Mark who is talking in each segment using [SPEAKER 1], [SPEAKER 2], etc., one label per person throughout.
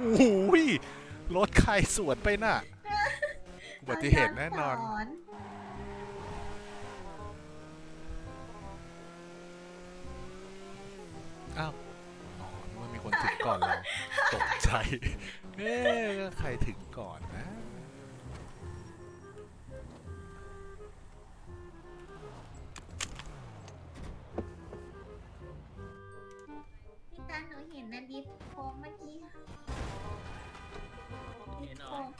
[SPEAKER 1] โอ้ยรถใครสวนไปน่ะอุบัติเหตุแน่นอน อ้าวอ๋อนึกว่ามีคนถึงก่อนเราตกใจ เอ๊ะใครถึงก่อนนะ
[SPEAKER 2] พี่ตาหนูเห็นนะดิฟโค้งเมื่อกี้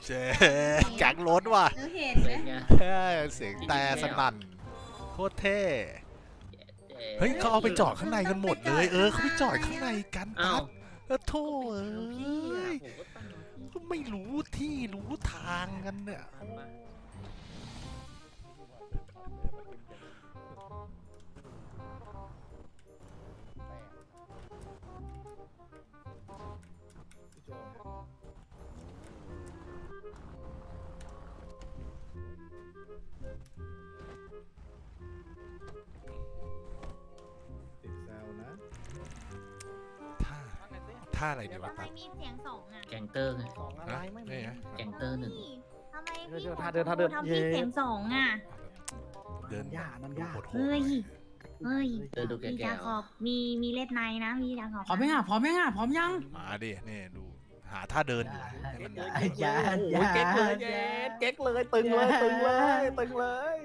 [SPEAKER 3] เห็นเหรอ
[SPEAKER 2] โค้ง
[SPEAKER 1] เจ๊แก๊งรถว่ะ
[SPEAKER 2] หนูเห็น
[SPEAKER 3] เป็
[SPEAKER 2] นะ
[SPEAKER 3] นไง
[SPEAKER 1] เฮ้ยเสียงแต่สนั่นโคตรเท่ เฮ้ยเขาเอาไปจอดข้างในกันหมดเลย เออเขาไปจอดข้างในกัน
[SPEAKER 3] อ้า
[SPEAKER 1] ตั
[SPEAKER 3] ว
[SPEAKER 1] ดเออโธ่เอ้
[SPEAKER 3] พี่อะ
[SPEAKER 1] ย
[SPEAKER 3] ผมก็ตั้งพี่
[SPEAKER 1] ก็ไม่รู้ที่รู้ทางกันเนี่ย
[SPEAKER 3] ทันมา
[SPEAKER 4] ติดแซวนะ
[SPEAKER 1] ท่าท่าอะไรดีวะ
[SPEAKER 2] ทำไม
[SPEAKER 1] ตัด
[SPEAKER 2] มีเสียงสองอะ
[SPEAKER 3] แกงเตอร์ไง
[SPEAKER 4] สองอะไรไม่มี
[SPEAKER 1] นี่ฮะ
[SPEAKER 3] แกงเตอร์หนึ่ง
[SPEAKER 2] พี่ทำไม
[SPEAKER 4] เดี๋
[SPEAKER 2] พี่
[SPEAKER 4] ยวๆท่าเดินท่าเดิน
[SPEAKER 2] ทำ
[SPEAKER 4] เย้
[SPEAKER 2] พี่เสียงสองอะ
[SPEAKER 1] เดิน
[SPEAKER 4] ย่านั่นย่า
[SPEAKER 1] โหดโห
[SPEAKER 2] เฮ้ย เฮ้ย
[SPEAKER 3] เดินดูแก่
[SPEAKER 2] มี
[SPEAKER 3] ๆ
[SPEAKER 2] จาขอบมีมีเล็ดในนะ มีจาขอบ
[SPEAKER 5] พร้อมยังอะพร้อมยังอะพร้อมยัง
[SPEAKER 1] มาดินี่ดู หาท่าเดินอยู่ให้มัน
[SPEAKER 4] ย่า โอ้ยเก๊กเลยเย็ดเก๊กเลยตึงเลยตึงเลยตึงเลย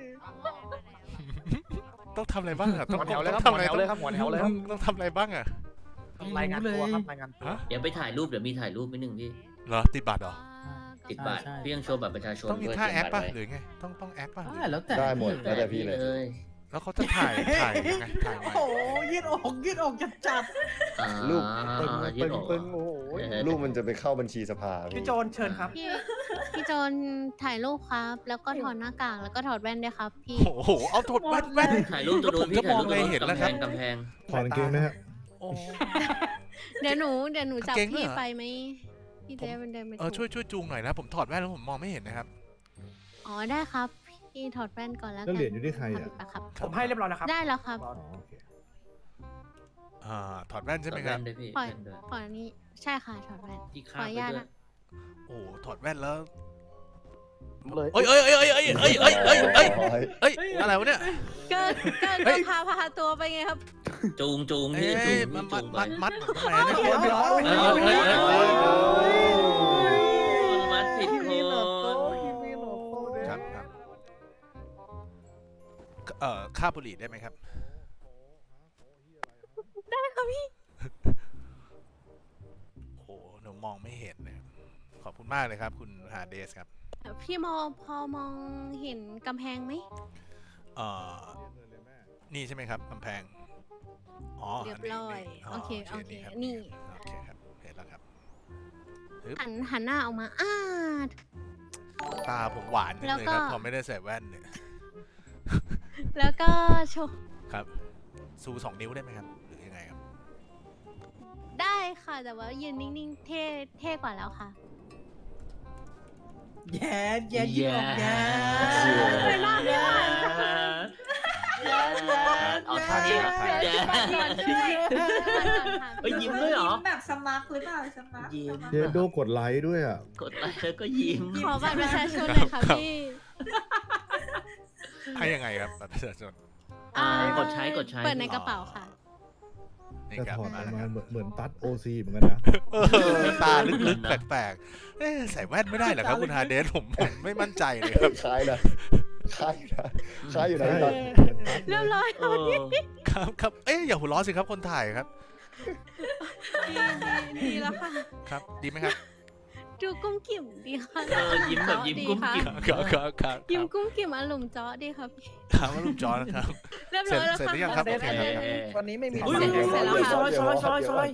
[SPEAKER 1] ต้องทำอะไรบ้างอะต้อง
[SPEAKER 4] หัวแถวเลยครับ
[SPEAKER 1] ต้อง
[SPEAKER 4] หัว
[SPEAKER 1] ทำอะไร
[SPEAKER 4] แถวเลยครับหัวแถวเลยครับ
[SPEAKER 1] ต้องทำอะไรบ้างอะ
[SPEAKER 4] รายงานตัวครับรายงานตัว
[SPEAKER 1] ฮะ
[SPEAKER 3] เดี๋ยวไปถ่ายรูปเดี๋ยวมีถ่ายรูปนิดนึงพี่
[SPEAKER 1] เหรอติดบัตรเหรอ
[SPEAKER 3] ติดบัตรพี่ยังโชว์บัตรประชาชน
[SPEAKER 1] ต้องมี
[SPEAKER 3] ด้วย
[SPEAKER 1] ท่า
[SPEAKER 3] เขี
[SPEAKER 1] แอย
[SPEAKER 3] น
[SPEAKER 1] ค
[SPEAKER 3] บั
[SPEAKER 1] ป่ะ
[SPEAKER 3] ตร
[SPEAKER 1] ห
[SPEAKER 3] ไว้
[SPEAKER 1] รือไงต้องต้องแอคป่ะหรือ
[SPEAKER 5] ได้แล้วแต่
[SPEAKER 6] ได้หมด แล้วแต่พี่เลย
[SPEAKER 3] เลย
[SPEAKER 1] แล้วเขาจะถ่ายถ่ายยังไงถ่ายไง
[SPEAKER 5] โอ้โหยืดอกยืดอกจัดจัด
[SPEAKER 3] อ่า
[SPEAKER 6] รูป
[SPEAKER 4] ตึงเลย
[SPEAKER 3] ยื
[SPEAKER 4] ตึ
[SPEAKER 3] ด
[SPEAKER 4] ง
[SPEAKER 3] ออก
[SPEAKER 4] ตึงโอ้โห
[SPEAKER 3] เออ
[SPEAKER 6] รูปมันจะไปเข้าบัญชีสภา
[SPEAKER 4] พี่โจนเชิญครับ
[SPEAKER 7] พี่พี่โจนถ่ายรูปครับ แล้วก็ถอดหน้ากากแล้วก็ถอดแว่นด้วยครับ พี่
[SPEAKER 1] โอ้โห เอาถดแว่นแว่น
[SPEAKER 3] ถ่ายรูปตัวโดนพี่
[SPEAKER 1] แล้วผมจะ
[SPEAKER 3] ถ่ายรูป
[SPEAKER 1] มองอะไร
[SPEAKER 3] ตัวโดน
[SPEAKER 1] เห็นแล้ว
[SPEAKER 3] กำ
[SPEAKER 1] ค
[SPEAKER 3] แพ
[SPEAKER 1] รับ
[SPEAKER 3] งกำแพง
[SPEAKER 6] ถอนกางเกงไหมฮะ
[SPEAKER 1] โอ้
[SPEAKER 7] เดี๋ยวหนูเดี๋ยวหนูจับ
[SPEAKER 1] เก่งด้วย
[SPEAKER 7] พี่
[SPEAKER 1] เหรอ
[SPEAKER 7] ไปไหมพี่เจ๊เป็นเดินไป
[SPEAKER 1] เออช่วยช่วยจูงหน่อยนะผมถอดแว่นแล้วผมมองไม่เห็นนะครับ
[SPEAKER 7] อ๋อได้ครับพี่ถอดแว่นก่อนแล้ว
[SPEAKER 6] แล้ว
[SPEAKER 7] กัน
[SPEAKER 6] เหรียญอยู่ที่ใคร
[SPEAKER 7] ขอบ
[SPEAKER 6] อะ
[SPEAKER 7] คุณนะครับ
[SPEAKER 4] ผมให้เรียบร้อยแล้วครับ
[SPEAKER 7] ได้แล้วครับ
[SPEAKER 6] อ๋อโอเค
[SPEAKER 1] อ่าถอดแว่นใช่ไหมครับ
[SPEAKER 3] แว่นด้วยพี่
[SPEAKER 7] ปล่อย
[SPEAKER 3] แว่นด้วย
[SPEAKER 7] ปล่อยนี้ ใช่ค่ะถอดแว่น
[SPEAKER 3] พี่
[SPEAKER 7] ข
[SPEAKER 3] ข้า
[SPEAKER 7] อ
[SPEAKER 3] ม
[SPEAKER 7] อนุ
[SPEAKER 3] ไป
[SPEAKER 7] ญาต
[SPEAKER 3] ด้วย
[SPEAKER 7] นะ
[SPEAKER 1] โอ้ถอดแว่นแล้ว
[SPEAKER 4] เลย
[SPEAKER 1] เอ้ยเอ้ยเอ้ยเอ้ยเอ้ยเอ้ยเอ้ยเอ้ยเอ้ย
[SPEAKER 6] เฮ้ย
[SPEAKER 1] เอ้ยอะไรวะเนี่ย
[SPEAKER 7] ก็ก็
[SPEAKER 1] เฮ้
[SPEAKER 7] ก็
[SPEAKER 1] ย
[SPEAKER 7] พาพาตัวไปไงครับ
[SPEAKER 3] จูงจูง
[SPEAKER 1] เอ้
[SPEAKER 3] พี่จู
[SPEAKER 1] ย
[SPEAKER 3] ง
[SPEAKER 1] มั
[SPEAKER 3] พี่
[SPEAKER 1] ด
[SPEAKER 3] จู
[SPEAKER 1] มัด
[SPEAKER 3] งไป
[SPEAKER 1] มัดมัดทำไมเนี่ย
[SPEAKER 4] เดี๋ยวเดี๋ยว
[SPEAKER 3] เอ้ยเอ้ยเอ้ยมัดผิดคน
[SPEAKER 1] ครับครับเอ่อค่าบุหรี่ได้ไหมครับ
[SPEAKER 7] ได้ค่ะพี่
[SPEAKER 1] โอ้โหหนู มองไม่เห็นเลยขอบคุณมากเลยครับ คุณฮาเดสครับ
[SPEAKER 7] พี่มองพอมองเห็นกำแพงไหม
[SPEAKER 1] เอ่อนี่ใช่ไหมครับกำแพงอ๋อ
[SPEAKER 7] เรีย
[SPEAKER 1] อั
[SPEAKER 7] บ
[SPEAKER 1] นนี้
[SPEAKER 7] ร้อย
[SPEAKER 1] นี่
[SPEAKER 7] โอเคโอเค
[SPEAKER 1] รับ
[SPEAKER 7] นี่
[SPEAKER 1] โอเคครับเห็นแล้วครับ
[SPEAKER 7] หันหันหน้าออกมาอ้า
[SPEAKER 1] ตาผมหวานจัง
[SPEAKER 7] แล้ว
[SPEAKER 1] เลย
[SPEAKER 7] ก็
[SPEAKER 1] ครับพอไม่ได้ใส่แว่นเนี่ย
[SPEAKER 7] แล้วก็โชว์
[SPEAKER 1] ครับซูสองนิ้วได้ไหมครับหรือยังไงครับ
[SPEAKER 7] ได้ค่ะ แต่ว่ายืนนิ่งๆ เท่เท่กว่าแล้วค่ะ
[SPEAKER 5] แย่แย่ยืดอกแย่
[SPEAKER 7] ไปหน้าไม่หวาน
[SPEAKER 3] เอาท่านี้เหรอแย่เฮ้ยยิ้มด้วยเหรอ
[SPEAKER 2] แบบสมาร์ทหรือเปล่าสมาร์ท
[SPEAKER 3] ยิ้ม
[SPEAKER 6] เจโดกดไลค์ด้วยอะ
[SPEAKER 3] กดไลค์แล้วก็ยิ้ม
[SPEAKER 7] ขอบัตรประชาชนหน่อยค่ะพี่
[SPEAKER 1] ให้ยังไงครับบัตรประชาชน
[SPEAKER 7] อ่า ก
[SPEAKER 3] ดใช้กดใช้
[SPEAKER 7] เปิดในกระเป๋าค่ะ
[SPEAKER 1] นี่
[SPEAKER 6] แต่
[SPEAKER 1] ครับ
[SPEAKER 6] ถอดอ
[SPEAKER 1] มา
[SPEAKER 6] อก
[SPEAKER 1] แล้ว
[SPEAKER 6] มา
[SPEAKER 1] ครับ
[SPEAKER 6] เหมือนเหมือนตัดโอซีเหมือนกันนะ
[SPEAKER 1] เออตาลึกๆ แปลกๆเอ๊ะใส่แว่นไม่ได้เหรอครับคุณฮาเดสผมผมไม่มั่นใจเลยครับ
[SPEAKER 6] คล้ายนะคล้ายอยู่นะคล้ายอยู่นะใช่ตัด
[SPEAKER 7] เรียบร้อย
[SPEAKER 3] เออ
[SPEAKER 1] ครับครับเอ๊ะอย่าหัวเราะสิครับคนถ่ายครับ
[SPEAKER 7] ดีดีดีแล้วค่ะ
[SPEAKER 1] ครับ ดีไหมครับ
[SPEAKER 7] ดูกุ้มกิ่มดีค่ะ
[SPEAKER 3] เออยิ้มแบบยิ้มกุ้มกิ่ม
[SPEAKER 1] ครับครับครับ
[SPEAKER 7] ยิ้มกุ้มกิ่มอารมณ์เจาะดีครับพี่
[SPEAKER 1] ถามว่าลูกจอนะครับ
[SPEAKER 7] เรียบ
[SPEAKER 1] เสร็
[SPEAKER 7] ร้
[SPEAKER 1] จ
[SPEAKER 7] อยแล้ว
[SPEAKER 1] เสร็จ
[SPEAKER 7] ค่ะ
[SPEAKER 1] หรือยังครับโอเคครับ
[SPEAKER 3] เออ
[SPEAKER 4] วันนี้ไม่มี
[SPEAKER 3] อุ้ย
[SPEAKER 4] เสร็จ
[SPEAKER 7] เสร็จแล้วค่ะ
[SPEAKER 4] ซอยซอยซอยซอย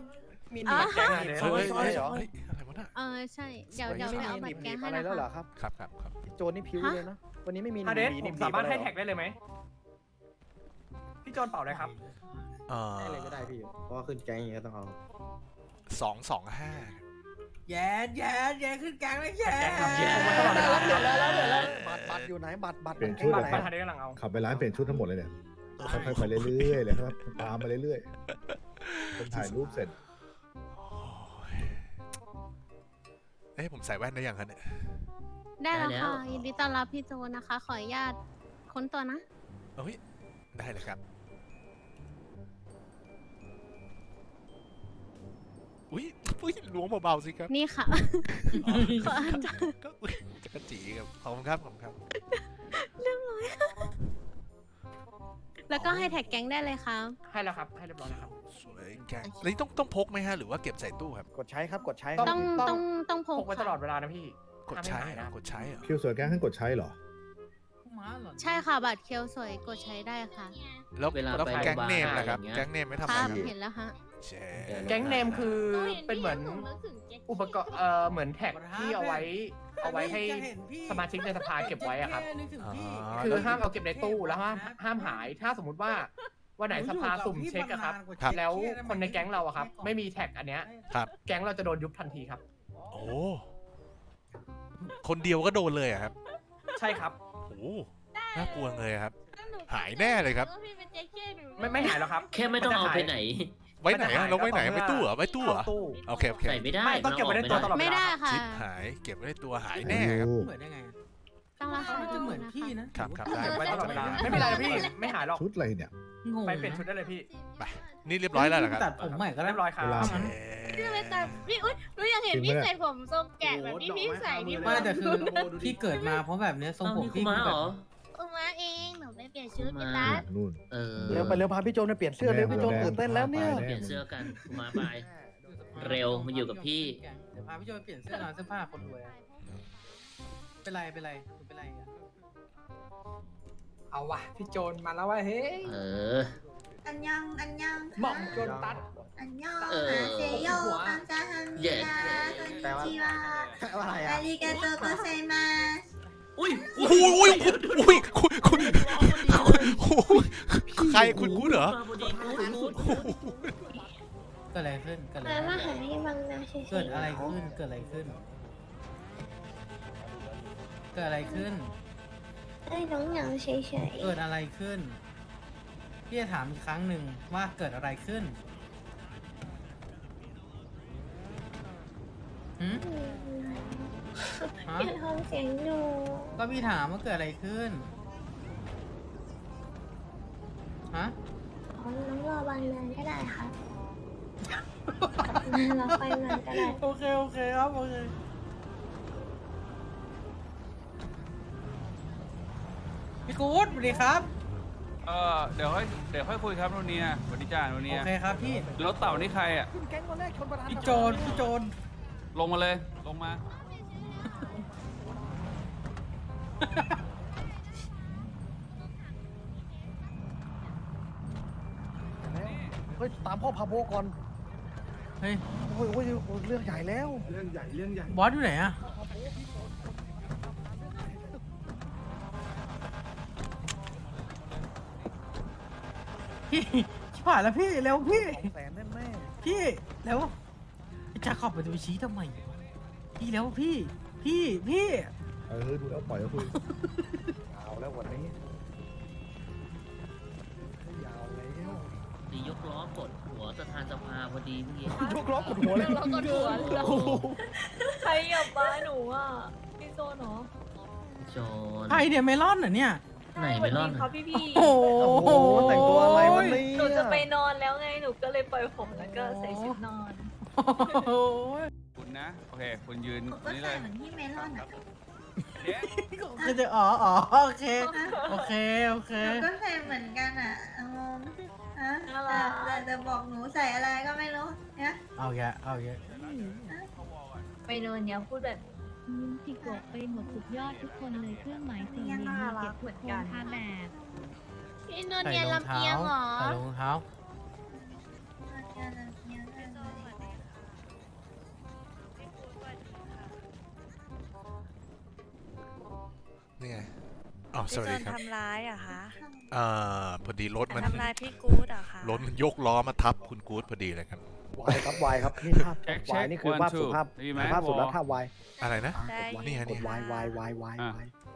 [SPEAKER 4] มีหนีบแกงอะไร
[SPEAKER 1] เฮ้ย
[SPEAKER 4] ซ
[SPEAKER 1] เฮ้
[SPEAKER 4] อย
[SPEAKER 1] ย
[SPEAKER 4] ซอย
[SPEAKER 1] เฮ้ยอะไรวะน่ะ
[SPEAKER 7] เออใช่เดี๋ยวเดี๋ยว
[SPEAKER 4] ไม่
[SPEAKER 7] ไปเอา
[SPEAKER 4] มี
[SPEAKER 7] บั
[SPEAKER 4] หนี
[SPEAKER 7] ต
[SPEAKER 4] บ
[SPEAKER 7] ร
[SPEAKER 4] ห
[SPEAKER 7] แก
[SPEAKER 4] นี
[SPEAKER 7] ง
[SPEAKER 4] บ
[SPEAKER 7] ให้
[SPEAKER 4] อะไร
[SPEAKER 7] นะ
[SPEAKER 4] แล้วเหรอ
[SPEAKER 7] คะ
[SPEAKER 4] ครับ
[SPEAKER 1] ครับครับครับ
[SPEAKER 4] โจนี่ผิวเลยนะวันนี้ไม่มีหนีบ
[SPEAKER 8] อาเดส
[SPEAKER 4] หนี
[SPEAKER 8] ผ
[SPEAKER 4] บ
[SPEAKER 8] ม
[SPEAKER 4] หนีบ
[SPEAKER 8] สามารถให้
[SPEAKER 4] อะไร
[SPEAKER 8] แท็กได้เลยไหมพี่โจนเป่าเลยครับ
[SPEAKER 1] เอ่อ
[SPEAKER 9] ได้เลยก็ได้พี่เพราะว่าขึ้นแก๊งอย่างเงี้ยก็ต้องเอา
[SPEAKER 1] สองสองห้า
[SPEAKER 5] แย่แย่แย่ขึ้นกลางแล้วแย่
[SPEAKER 3] แย่
[SPEAKER 4] เปลี่ยนแล้วเปลี่ยนแล้วบัตรบัตรอยู่ไหนบัตรบัตร
[SPEAKER 6] เปลี่ยนชุด
[SPEAKER 8] บั
[SPEAKER 6] เล
[SPEAKER 8] ต
[SPEAKER 6] ย
[SPEAKER 8] ร
[SPEAKER 6] ค
[SPEAKER 8] ป
[SPEAKER 6] รับ
[SPEAKER 8] ระธานได้กำลังเอา
[SPEAKER 6] ขับไปร้านเปลี่ยนชุดทั้งหมดเลยเนี่ยค่อยๆไปเรื่อยๆเลยครับตามไปเรื่อยๆจนถ่ายรูปเสร็จ
[SPEAKER 1] โอ้ยเอ้ยผมใส่แว่นได้ยังคะเนี่ย
[SPEAKER 7] ได้แล้ว
[SPEAKER 3] ได้แล้ว
[SPEAKER 7] ค่ะยินดีต้อนรับพี่โจนะคะ ขออนุญาตค้นตัวนะ
[SPEAKER 1] เอ้ย ได้เลยครับ อุ้ยอุ้ยล้วงเบาๆสิครับ
[SPEAKER 7] นี่ค่ะ ขออาจารย์
[SPEAKER 1] ก็อุ๊ยจะกระจีครับขอบคุณครับขอบคุณครับ
[SPEAKER 7] แล้วก็ให้แท็กแก๊งได้เลยครับ
[SPEAKER 8] ให้แล้วครับ ให้เรียบร้อยแล้วครับ
[SPEAKER 1] สวยแกงแล้วนี่ต้องต้องพกไหมฮะหรือว่าเก็บใส่ตู้ครับ
[SPEAKER 9] กดใช้ครับกดใช้
[SPEAKER 7] ต้องต้องต้องพ
[SPEAKER 8] พ
[SPEAKER 7] ก
[SPEAKER 8] กไว้ตลอด
[SPEAKER 7] ค่ะ
[SPEAKER 8] เวลานะพี่
[SPEAKER 1] กดใช้
[SPEAKER 8] ห้าม
[SPEAKER 1] เหร
[SPEAKER 8] หา
[SPEAKER 1] อยกดใช้เหรอ
[SPEAKER 6] คิวสวยแกล้งขึ้นกดใช้เหรอ
[SPEAKER 5] ม้าเหรอ
[SPEAKER 7] ใช่ค่ะบัตรเคียวสวยกดใช้ได้ค่ะ
[SPEAKER 1] แล้ว
[SPEAKER 3] เวลา
[SPEAKER 1] แล้ว
[SPEAKER 3] ไป
[SPEAKER 1] แก๊ง
[SPEAKER 3] โรงพยาบาล
[SPEAKER 1] เนมนะครับ
[SPEAKER 3] อย่างเงี้ย
[SPEAKER 1] แก๊งเนมไม่ทำ
[SPEAKER 7] ค
[SPEAKER 1] อะไร
[SPEAKER 7] รับ
[SPEAKER 1] ครับ
[SPEAKER 7] เห็นแล้วฮะ
[SPEAKER 1] แช
[SPEAKER 8] แก๊งเนมคือเป็นเหมือนอุปกรณ์เอ่อเหมือนแท็กที่เอาไว้ เอาไว้ให้
[SPEAKER 5] จะเนพี่
[SPEAKER 8] สมาชิกในสภาเก็บไว้อะครับ
[SPEAKER 5] นึกถึงพี่
[SPEAKER 8] คือห้ามเอาเก็บในตู้แล้วห้ามห้ามหาย ถ้าสมมุติว่าวันไหนสภาสุ่มเช็คอะครับ แล้วคนในแก๊งเราอะครับ ไม่มีแท็กอันเนี้ย
[SPEAKER 1] ครับ
[SPEAKER 8] แก๊งเราจะโดนยุบทันทีครับ
[SPEAKER 1] โอ้คนเดียวก็โดนเลยอะครับ
[SPEAKER 8] ใช่ครับ
[SPEAKER 1] โอ้น่ากลัวเลยครับ หายแน่เลยครับ
[SPEAKER 8] ไม่ไม่หายแล้วครับ
[SPEAKER 3] แค่ไม่ต้องเอาไปไหน
[SPEAKER 1] ไว้ไหนอะเราไว้ไหน
[SPEAKER 8] มันจะหาย
[SPEAKER 1] ไว้ตู้เหรอไว้ตู้เหรอ
[SPEAKER 8] เข้าตู้
[SPEAKER 1] โอเคโอเค
[SPEAKER 3] ใส่ไม่ได้
[SPEAKER 8] ไม่ต้องเก็บไว้ในตัวตลอด
[SPEAKER 7] ไม่ได้ค่ะ
[SPEAKER 1] ชิปหายเก็บไว้ในตัวหายแน่ครับ
[SPEAKER 5] เหมือนได้ไงอะ
[SPEAKER 7] ต้องราคา
[SPEAKER 5] มันจะเหมือนพี่นะครับ
[SPEAKER 1] ครับได้
[SPEAKER 8] เก็บไว้ตลอดเวลาไม่เป็นไรนะพี่ไม่หายหรอก
[SPEAKER 6] ชุดอะไรเนี่ย
[SPEAKER 5] งง
[SPEAKER 8] ไปเปลี่ยนชุดได้เลยพี่
[SPEAKER 1] นี่เรียบร้อยแล้วเหรอครับ
[SPEAKER 5] ตัดผมใหม่ก็ได้
[SPEAKER 8] เรียบร้อยครับ
[SPEAKER 6] เวลา
[SPEAKER 1] แช
[SPEAKER 7] พี่ไม่
[SPEAKER 1] ร์
[SPEAKER 7] ตัดพี่อุ้ยหนูอยากเห็นพี่ใส่ผมทรงแกะแบบที่พี่ใส่นี่
[SPEAKER 5] ไม่แต่คือพี่เกิดมาเพราะแบบเนี้ยทรง
[SPEAKER 3] อ้าว
[SPEAKER 5] ผม
[SPEAKER 3] นี่คุ
[SPEAKER 5] พี่
[SPEAKER 3] มา
[SPEAKER 5] คือ
[SPEAKER 3] เห
[SPEAKER 5] แบ
[SPEAKER 3] ร
[SPEAKER 5] บ
[SPEAKER 3] อ
[SPEAKER 7] อุมาเองหนูไปเปลี่ยนชุด
[SPEAKER 3] อุ
[SPEAKER 7] กั
[SPEAKER 3] มา
[SPEAKER 7] นตัด
[SPEAKER 6] นู่น
[SPEAKER 3] เออ
[SPEAKER 9] เร็วไปเร็วพาพี่โจนไปเปลี่ยนเสื้อเร็วพี่โจนตื่นเต้นแล้วเนี่ย
[SPEAKER 3] เปลี่ยนเสื้อกันคุมาไป เร็วมาอยู่กับพี่
[SPEAKER 5] เดี๋ยวพาพี่โจไปเปลี่ยนเสื้อนอนเสื้อผ้าคนรวยอะเป็นไรเป็นไรเป็นไรอะ
[SPEAKER 8] เอาวะพี่โจนมาแล้ววะเฮ้ย
[SPEAKER 3] เออ
[SPEAKER 2] อันยังอันยัง
[SPEAKER 8] หม่อมโจนตัด
[SPEAKER 2] อันยัง
[SPEAKER 3] เออ
[SPEAKER 2] อาเซโยอันจาฮันมิ
[SPEAKER 3] เย็
[SPEAKER 2] ดา
[SPEAKER 3] ด
[SPEAKER 2] คนนิชิวะ
[SPEAKER 9] ว่าอะไร
[SPEAKER 2] อา
[SPEAKER 9] อะ
[SPEAKER 2] ริกาโตโกไซมาส
[SPEAKER 3] อุ้ย
[SPEAKER 1] โอ้ยโอ้ยโอ้ยคุณคุณคุณใครคุณกูดเหรอ
[SPEAKER 3] มาพอดีกูดกูด
[SPEAKER 5] เกิดอะไรขึ้นเกิดอะไร
[SPEAKER 2] มา
[SPEAKER 5] ขึ้น
[SPEAKER 2] มาหาให้บังนาเฉยๆ
[SPEAKER 5] เกิดอะไรขึ้นเกิดอะไรขึ้นเกิดอะไรขึ้น
[SPEAKER 2] เอ้ยน้องหนังเฉย
[SPEAKER 5] เกิดอะไรขึ้นพี่จะถามอีกครั้งหนึ่งว่าเกิดอะไรขึ้นหืม
[SPEAKER 2] ๆ
[SPEAKER 5] ฮะ
[SPEAKER 2] อย่าทำเสียงดู
[SPEAKER 5] ก็พี่ถามว่าเกิดอะไรขึ้น ฮะ
[SPEAKER 2] อ๋อน้องรอบางนานก็ได้ค่ะเราไปมันก็ได้
[SPEAKER 5] โอเค โอเคครับ โอเค พี่กู๊ดสวัสดีครับ
[SPEAKER 10] เออเดี๋ยวค่อยเดี๋ยวค่อยคุยครับโนเนียสวัสดีจ้าโนเนี
[SPEAKER 5] โอยเคครับพี่
[SPEAKER 10] แล้วเต่านี่ใครอะ
[SPEAKER 9] ขึ้นแก๊งวันแรกชนประธาน
[SPEAKER 5] พี่โจนพี่โจน
[SPEAKER 10] ลงมาเลย ลงมา
[SPEAKER 9] เฮ้ยตามพ่อพาโบก่อน
[SPEAKER 5] เฮ้ย
[SPEAKER 9] โอ้ยโอ้ยโอ้ยเรื่องใหญ่แล้ว
[SPEAKER 5] บอสอยู่ไหนอะพี่ชิบหายแล้วพี่ เร็วพี่
[SPEAKER 9] สองแสนแน่แน่
[SPEAKER 5] พี่ เร็วไอ้จ่าขอบมันจะไปชี้ทำไม พี่เร็วพี่ พี่ พี่
[SPEAKER 6] เออดูแล้วปล่อยเขาคุย
[SPEAKER 9] ๆเอาแล้ววันนี้ยาวแล้ว
[SPEAKER 3] ดียกล้อกดหัวประธานสภาพอดีเมื่อกี้
[SPEAKER 9] ยกล้อกดหัวเลย
[SPEAKER 2] เราก็หัวเรา
[SPEAKER 9] โอ้โห
[SPEAKER 2] ใครหยับบ้าหนูอะพี่โซนเหรอ
[SPEAKER 3] โจน
[SPEAKER 5] ใครเนี่ยเมลอนเหรอเนี่ย
[SPEAKER 3] ไหนไม่รอด
[SPEAKER 2] เขาพี่พี่
[SPEAKER 5] โอ้
[SPEAKER 9] โอ้โหแต่งตัวอะไรวันนี้
[SPEAKER 2] หนูจะไปนอนแล้วไงหนูก็เลยปล่อยผมแล้วก็ใส่ชุดนอน
[SPEAKER 5] โห
[SPEAKER 10] คุณนะ โอเค คุณยืน
[SPEAKER 2] ผมก็
[SPEAKER 10] นี่เล
[SPEAKER 2] ใส่
[SPEAKER 10] ย
[SPEAKER 2] เหมือนพี่เมลอนอะ
[SPEAKER 10] เดี๋ยว
[SPEAKER 5] ก็จะอ๋ออ๋อโอเค โอเค โอเค
[SPEAKER 2] หนูก็ใส่เหมือนกันอะงงฮะแต่แต่แต่บอกหนูใส่อะไรก็ไม่รู้เนี่ย
[SPEAKER 5] เอาแกเอาแก
[SPEAKER 2] ไปนอนเนี่ยพูดแบบ
[SPEAKER 7] พี่กบไปหมดสุดยอดทุกคนเลยเครื่องหมายสี่เหลี่ยมมีเก็บทุกคนค่ะแบบ พี่นนท์
[SPEAKER 5] ใส่
[SPEAKER 7] เนียน
[SPEAKER 5] รอง
[SPEAKER 7] ลำ
[SPEAKER 5] เท้า
[SPEAKER 7] เอียงเหรอ
[SPEAKER 5] ใส่รองเท้า
[SPEAKER 1] นี่ไงอ๋อสวัสดีครับ
[SPEAKER 2] ทำร้ายอะคะ
[SPEAKER 1] เอ่อพอดีรถมัน
[SPEAKER 2] ทำร้ายพี่กู๊ดอะคะ
[SPEAKER 1] รถมันยกล้อมาทับคุณกู๊ดพอดีเลยครับ
[SPEAKER 9] วายครับวายครับนี่ภาพ
[SPEAKER 10] เช็ค
[SPEAKER 9] วา
[SPEAKER 10] เช็
[SPEAKER 9] ย
[SPEAKER 10] ค
[SPEAKER 9] นี่คือภาพสุภาพ
[SPEAKER 10] ได้ยินไหม
[SPEAKER 9] ภาพสุดแล้ว
[SPEAKER 10] วอ
[SPEAKER 9] ภาพวาย
[SPEAKER 1] อะไรนะ
[SPEAKER 2] ได้
[SPEAKER 1] นี่ไง
[SPEAKER 9] กดวายวายวายวาย
[SPEAKER 10] อะ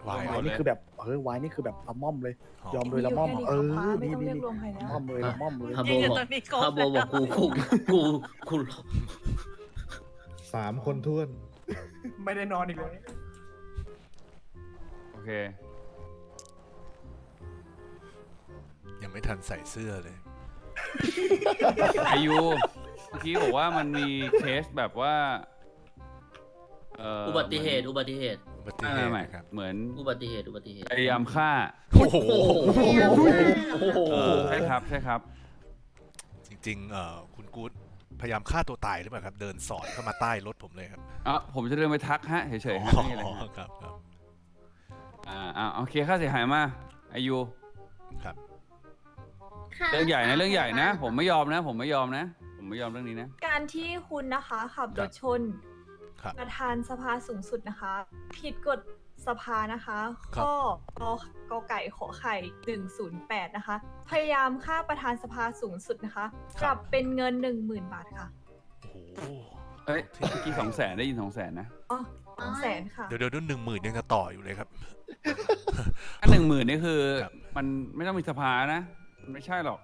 [SPEAKER 9] วายวา
[SPEAKER 1] ย
[SPEAKER 9] วายนี่คือแบบเออวายนี่คือแบบละม่อมเลย ยอมโดยละม่อมเออดีดีดีละม่อมเลยละม่อมเลย
[SPEAKER 3] พาโบบอกพาโบบอกกูกูกูกู
[SPEAKER 6] สามคนท้วน
[SPEAKER 8] ไม่ได้นอนอีกเลย
[SPEAKER 10] โอ เค
[SPEAKER 1] ยังไม่ทันใส่เสื้อเลย
[SPEAKER 10] อายุเมื่อกี้บอกว่ามันมีเคสแบบว่าเอุ
[SPEAKER 3] บัติเหตุ อุบัติเหตุ
[SPEAKER 1] อุบัติ
[SPEAKER 10] ไม่
[SPEAKER 1] เห
[SPEAKER 10] ไม่
[SPEAKER 1] ตุ
[SPEAKER 10] ไม่
[SPEAKER 1] นะครับ
[SPEAKER 10] เหมือน
[SPEAKER 3] อุบัติเหตุอุบัติเหตุ
[SPEAKER 10] พยายามฆ่า
[SPEAKER 1] โอ้โห
[SPEAKER 3] โอ้โห
[SPEAKER 10] เออใช่ครับใช่ครับ
[SPEAKER 1] จริงๆเอ่อคุณกู๊ดพยายามฆ่าตัวตายหรือเปล่าครับ เดินสอดเข้ามาใต้รถผมเลยครับ
[SPEAKER 10] อะผมจะเดินไปทักฮะเฉยๆฮะไม่มีอะไร
[SPEAKER 1] อ๋อ
[SPEAKER 10] ฮะ
[SPEAKER 1] ครับครับ
[SPEAKER 10] อ่าอ่าโอเคค่าเสียหายมาอายุ
[SPEAKER 1] ครับ
[SPEAKER 10] เรื่องใหญ่นะเรื่องใหญ่นะ ผมไม่ยอมนะ ผมไม่ยอมนะ ผมไม่ยอมเรื่องนี้นะ
[SPEAKER 11] การที่คุณนะคะขับรถชน
[SPEAKER 1] ครับ
[SPEAKER 11] ประธานสภาสูงสุดนะคะ ผิดกฎสภานะคะ
[SPEAKER 1] ครับ
[SPEAKER 11] ข้อกกไก่ขอไข่ 108 นะคะ พยายามฆ่าประธานสภาสูงสุดนะคะปรับเป็นเงิน 10,000 บาทค่ะ
[SPEAKER 1] โอ้โห
[SPEAKER 10] เอ้ยเมื่อกี้สองแสนได้ยินสองแสนนะ
[SPEAKER 11] อ๋อสองแสนค่ะ
[SPEAKER 1] เดี๋ยวเดี๋ยวหนึ่งหมื่นยังจะต่ออยู่เลยครับ
[SPEAKER 10] อัน หนึ่งหมื่นนี่คือ
[SPEAKER 1] ครับ
[SPEAKER 10] มันไม่ต้องมีสภานะมันไม่ใช่หรอก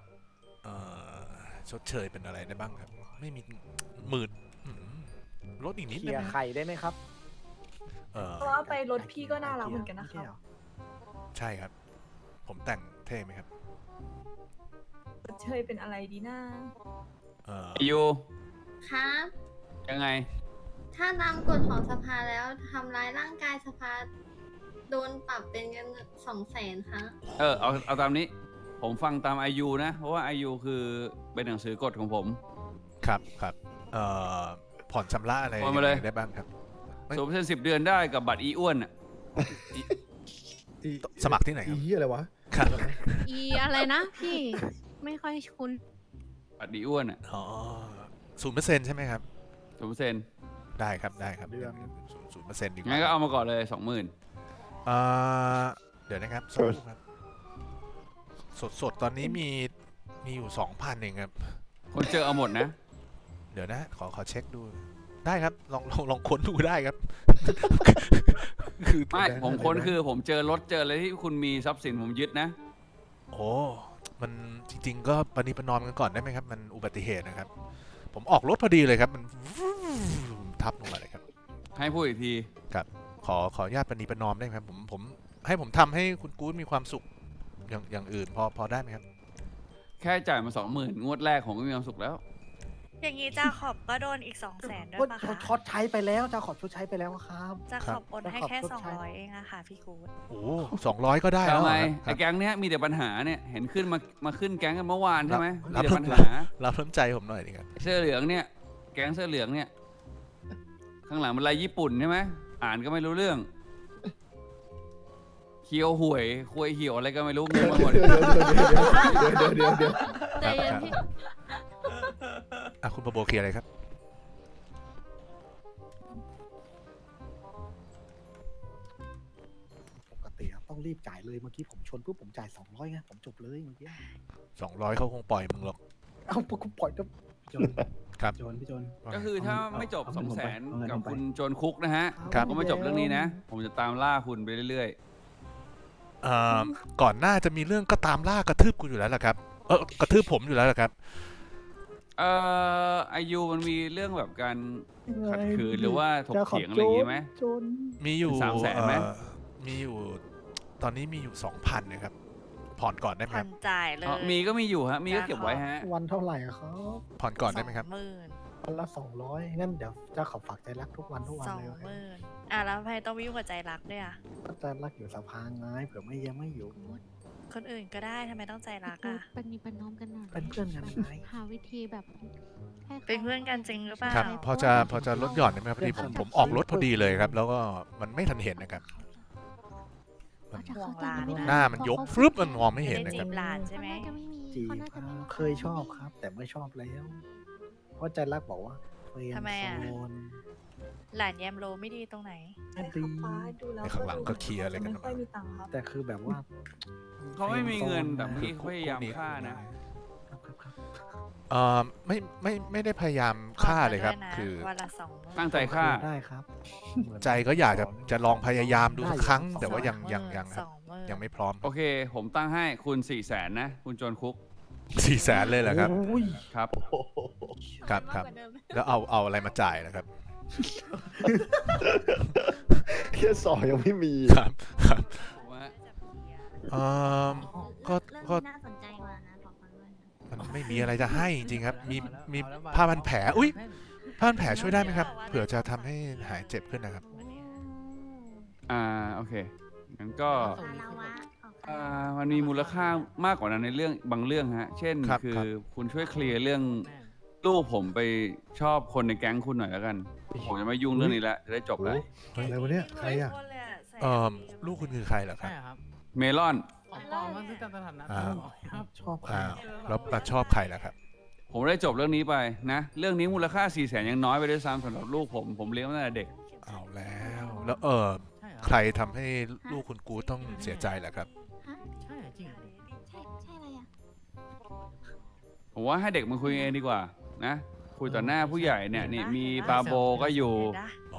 [SPEAKER 1] เอ่อชดเชยเป็นอะไรได้บ้างครับ ไม่มีหมื่นอืมลดอีกนิด
[SPEAKER 9] เค
[SPEAKER 1] ได้
[SPEAKER 9] ลีย
[SPEAKER 1] ไหม
[SPEAKER 9] ร์ไข่ได้ไหมครับ
[SPEAKER 1] เออ
[SPEAKER 11] เพราะว่าไปรถพี่ก็น่ารักเหมือนกันนะคะ
[SPEAKER 1] ใช่ครับ ผมแต่งเท่ไหมครับ
[SPEAKER 11] เชยเป็นอะไรดีนะ
[SPEAKER 1] เออ
[SPEAKER 10] อายุ
[SPEAKER 2] ครับ
[SPEAKER 10] ยังไง
[SPEAKER 2] ถ้าตามกฎของสภาแล้วทำร้ายร่างกายสภา โดนปรับเป็นเงินสองแสนค่ะ
[SPEAKER 10] เออเอาเอาตามนี้ ผมฟังตามอายุนะ เพราะว่าอายุคือเป็นหนังสือกฎของผม
[SPEAKER 1] ครับครับเอ่อผ่อนชำระอะไร
[SPEAKER 10] ผ่อนมาเลย
[SPEAKER 1] ยังไงได้บ้างครับไม่
[SPEAKER 10] สมเส้นสิบเดือนได้กับบัตรอีอ้วนอะ
[SPEAKER 1] สมัครที่ไหนครับ
[SPEAKER 6] อีอะไรวะ
[SPEAKER 1] ครับ
[SPEAKER 7] อีอะไรนะพี่ไม่ค่อยคุ้น
[SPEAKER 10] บัตรอีอ้วนอะ
[SPEAKER 1] อ๋อศูนย์เปอร์เซ็นต์ใช่ไหมครับ
[SPEAKER 10] สมเส้น
[SPEAKER 1] ได้ครับได้ครับ
[SPEAKER 9] เดือน
[SPEAKER 1] ศูนย์เปอร์เซ็นต์ดีกว่า
[SPEAKER 10] งั้นก็เอามาก่อนเลยสองหมื่น
[SPEAKER 1] เอ่อเดี๋ยวนะครับสักครู่ครับสดสดๆตอนนี้มีมีอยู่สองพันเองครับ
[SPEAKER 10] คนเจอเอาหมดนะ
[SPEAKER 1] เดี๋ยวนะ ขอขอเช็คดู ได้ครับ ลองลองลองค้นดูได้ครับ คือ
[SPEAKER 10] ไม่ผมค้นคือผมเจอรถเจออะไรที่คุณมีทรัพย์สินผมยึดนะ
[SPEAKER 1] โอ้มันจริง ๆ ก็ปณิประนอมกันก่อนได้ไหมครับ มันอุบัติเหตุนะครับ ผมออกรถพอดีเลยครับ มัน ทับลงมาเลยครับ
[SPEAKER 10] ให้พูดอีกที
[SPEAKER 1] ขอขออนุญาตปณิประนอมได้ไหมครับผมผมให้ผมทำให้คุณกู๊ดมีความสุขอย่างอย่างอื่นพอพอได้ไหมครับ
[SPEAKER 10] แค่จ่ายมาสองหมื่นงวดแรกผมก็มีความสุขแล้ว
[SPEAKER 7] อย่างนี้จ้าขอบก็โดนอีกสองแสนด้วย
[SPEAKER 9] ก็
[SPEAKER 7] ปะ
[SPEAKER 9] ช
[SPEAKER 7] คะ
[SPEAKER 9] ดชดใช้ไปแล้วจะขอบชดใช้ไปแล้วครับ
[SPEAKER 7] จะขอบโอนให้แค่
[SPEAKER 9] ครับ
[SPEAKER 7] สองร้อยเองอะค่ะพี่กูด
[SPEAKER 1] โอ้สองร้อยก็ได้แล้ว
[SPEAKER 10] ทำ
[SPEAKER 1] เหร
[SPEAKER 10] ไม
[SPEAKER 1] อค
[SPEAKER 10] ไอ้
[SPEAKER 1] รับ
[SPEAKER 10] แก๊งเนี้ยมีแต่ปัญหาเนี่ยเห็นขึ้นมามาขึ้นแก๊งกันเมื่อวานใช่ไหมมี
[SPEAKER 1] รับ
[SPEAKER 10] แต่ปัญหา
[SPEAKER 1] รับน้ำใจผมหน่อยดีครับ
[SPEAKER 10] เสื้อเหลืองเนี่ย แก๊งเสื้อเหลืองเนี่ย ข้างหลังเป็นลายญี่ปุ่นใช่ไหม อ่านก็ไม่รู้เรื่อง เคียวห่วยควยเหี่ยวอะไรก็ไม่รู้งงไปหมด
[SPEAKER 6] เดี๋ยวเดี๋ยวเดี๋ยว
[SPEAKER 7] ใจเย็นพี่
[SPEAKER 1] อะคุณปะโบเคลียร์อะไรครับ
[SPEAKER 9] ปกติต้องรีบจ่ายเลยเมื่อกี้ผมชนปุ๊บผมจ่าย200ไงผมจบเลยเมื่อกี้
[SPEAKER 1] สองร้อยเขาคงปล่อยมึงหรอก
[SPEAKER 9] เอาปล่อยจะ
[SPEAKER 1] ครับ
[SPEAKER 5] โจนพี่โจน
[SPEAKER 10] ก็คือถ้าไม่จบ
[SPEAKER 5] เอา
[SPEAKER 10] สอง
[SPEAKER 5] เงินผม
[SPEAKER 10] แส
[SPEAKER 5] ไป
[SPEAKER 10] น
[SPEAKER 5] เอาเงิน
[SPEAKER 10] กับ
[SPEAKER 5] ผมไป
[SPEAKER 10] คุณโจนคุกนะฮะ
[SPEAKER 1] ครับ
[SPEAKER 10] ก็ไม่จบเรื่องนี้นะ ผมจะตามล่าคุณไปเรื่อย
[SPEAKER 1] เอ่อก่อนหน้าจะมีเรื่องก็ตามล่ากระทืบคุณอยู่แล้วล่ะครับเออกระทืบผมอยู่แล้วล่ะครับ
[SPEAKER 10] ๆ เอ่ออายุมันมีเรื่องแบบการขัดขืนหรือว่าถกเถียงอะไรอย่างงี้ไหม
[SPEAKER 9] จน
[SPEAKER 1] มีอยู่
[SPEAKER 10] สามแสนไหม
[SPEAKER 1] เอ่อมีอยู่ตอนนี้มีอยู่สองพันนะครับ ผ่อนก่อนได้ไหม
[SPEAKER 7] ผ่
[SPEAKER 1] ค
[SPEAKER 7] อ
[SPEAKER 1] รับ
[SPEAKER 7] นจ่ายเลย
[SPEAKER 10] อ๋อมีก็มีอยู่ฮะ มีก็เก็บไว้ฮะ
[SPEAKER 9] วันเท่าไหร่ครับ
[SPEAKER 1] ผ่อนก่อนได้ไหมครับ
[SPEAKER 7] สองหมื่น
[SPEAKER 9] วันละสองร้อยงั้นเดี๋ยวเจะขอฝากใจรักทุกวันทุกวัน
[SPEAKER 7] สอง
[SPEAKER 9] เลย
[SPEAKER 7] หมื่นอะแล้วทำไมต้องวิ่งกับใจรักด้วยอะ
[SPEAKER 9] ก็ใจรักอยู่สภาไงเผื่อไม่ยังไม่อยู่
[SPEAKER 7] คนอื่นก็ได้ทำไมต้องใจรักอะ
[SPEAKER 12] ปฏิบัติน้อมกันหน่อย
[SPEAKER 9] เป็นเพื่อนกัน
[SPEAKER 12] แบบ
[SPEAKER 9] ไง
[SPEAKER 12] หาวิธีแบบให้ขา
[SPEAKER 7] เป็นเพื่อนกันจริงหรือเปล่า
[SPEAKER 1] ครับ พอจะพอจะลดหย่อนได้ไหมครับพอดีผมผมออกรถพอดีเลยครับ แล้วก็มันไม่ทันเห็นนะครับ
[SPEAKER 12] เขาจะเข้าใจกัไม่ได้
[SPEAKER 1] หน้ามันยกฟรึบมันมองไม่เห็น
[SPEAKER 7] ไม่ได้
[SPEAKER 1] นะค
[SPEAKER 7] จี
[SPEAKER 1] รับ
[SPEAKER 7] บหลานใช่ไหม
[SPEAKER 12] เขาน่าจะไม่มี
[SPEAKER 9] จีบ
[SPEAKER 12] เขาน่า
[SPEAKER 9] ค
[SPEAKER 12] จะ
[SPEAKER 9] รับ
[SPEAKER 12] ไม่มี
[SPEAKER 9] เคยชอบครับ แต่ไม่ชอบแล้วเพราะใจรักบอกว่าเฟรน
[SPEAKER 7] ทำไมอะ
[SPEAKER 9] โซน
[SPEAKER 7] หลานแยมโลไม่ดีตรงไหน
[SPEAKER 9] ไม่
[SPEAKER 11] ใช่
[SPEAKER 9] ดี
[SPEAKER 11] ครับป้าดูแล้ว
[SPEAKER 1] ในข้างหลังก็เคลียร์อะไรกัน
[SPEAKER 11] ไม่ค่อยมีตังค์ครับ
[SPEAKER 9] แต่คือแบบว่า
[SPEAKER 10] เขาไม่มีเงินแต่
[SPEAKER 9] ฟร
[SPEAKER 10] เมื่อ
[SPEAKER 9] โซ
[SPEAKER 10] กี้เขาพยายามฆ่านะ
[SPEAKER 1] เอ่อไม่ไม่ไม่ได้พยายามฆ่าเลยครับ
[SPEAKER 7] ผ่อนมาด้วยนะ
[SPEAKER 1] คือ
[SPEAKER 7] วันละสองหมื่น
[SPEAKER 10] ตั้งใจฆ่า
[SPEAKER 9] ได้ครับเหมือน
[SPEAKER 1] ใจก็อยากจะจะลองพยายามดูสักครั้ง
[SPEAKER 9] ได้อยู่
[SPEAKER 1] แต่ว่ายัง
[SPEAKER 7] สอ
[SPEAKER 1] ยังยัง
[SPEAKER 7] หมื่น
[SPEAKER 1] ค
[SPEAKER 7] ส
[SPEAKER 1] รับ
[SPEAKER 7] องหมื่น
[SPEAKER 1] ยังไม่พร้อม
[SPEAKER 10] โอเค ผมตั้งให้คุณสี่แสนนะ คุณโจนคุก
[SPEAKER 1] สี่แสนเลยเหรอครับ
[SPEAKER 9] โอ้ย
[SPEAKER 10] ครับ
[SPEAKER 1] ครับครับ แล้วเอาเอาอะไรมาจ่ายนะครับ
[SPEAKER 6] แค่สอยังไม่มี
[SPEAKER 1] ครับครับ
[SPEAKER 10] ผมว่า
[SPEAKER 1] เอ่อ ก็ก็
[SPEAKER 2] น่าสนใจกว่านะ
[SPEAKER 1] ไม่มีอะไรจะให้จริงๆครับ มีมีผ้าพันแผลอุ้ยผ้าพันแผลช่วยได้ไหมครับเผื่อจะทำให้หายเจ็บขึ้นนะครับ
[SPEAKER 10] อ่าโอเคงั้นก็
[SPEAKER 2] คาราวะออก
[SPEAKER 10] อ่ามันมีมูลค่ามากกว่านั้นในเรื่องบางเรื่องฮะ เช่น
[SPEAKER 1] ครับ
[SPEAKER 10] คือ
[SPEAKER 1] ครับ
[SPEAKER 10] คุณช่วยเคลียร์เรื่องลูกผมไปชอบคนในแก๊งคุณหน่อยแล้วกัน ผมจะไม่ยุ่งเรื่องนี้แล้วจะได้จบแล้ว
[SPEAKER 6] โอ้อะไรวะเนี่ยใครอะ
[SPEAKER 1] เอ่อลูกคุณคือใครเหรอค
[SPEAKER 5] ใช่
[SPEAKER 1] รับ
[SPEAKER 5] ครับ
[SPEAKER 10] เมลอน
[SPEAKER 5] ของปลอมมันคือการสถานะ
[SPEAKER 1] อ้าว
[SPEAKER 5] ครับ
[SPEAKER 9] ชอบใคร
[SPEAKER 1] อ้าวแล้วมาชอบใครล่ะครับ
[SPEAKER 10] ผมได้จบเรื่องนี้ไปนะ เรื่องนี้มูลค่า4ี่แสนยังน้อยไปด้วยซ้ำสำหรับลูกผมผมเลี้ยงมาตั้งแต่เด็ก
[SPEAKER 1] เอาแล้ว แล้วเออ
[SPEAKER 5] ใช่เหรอ
[SPEAKER 1] ใครทำให้ลูกคุณกูต้องเสียใจล่ะครับ
[SPEAKER 5] ใช่จริงเหรอ
[SPEAKER 2] ใช่ใช่อะไรอะ
[SPEAKER 10] ผมว่าให้เด็กมันคุยเองดีกว่านะคุยต่อหน้าผู้ใหญ่เนี่ยนี่มีบาโบก็อยู่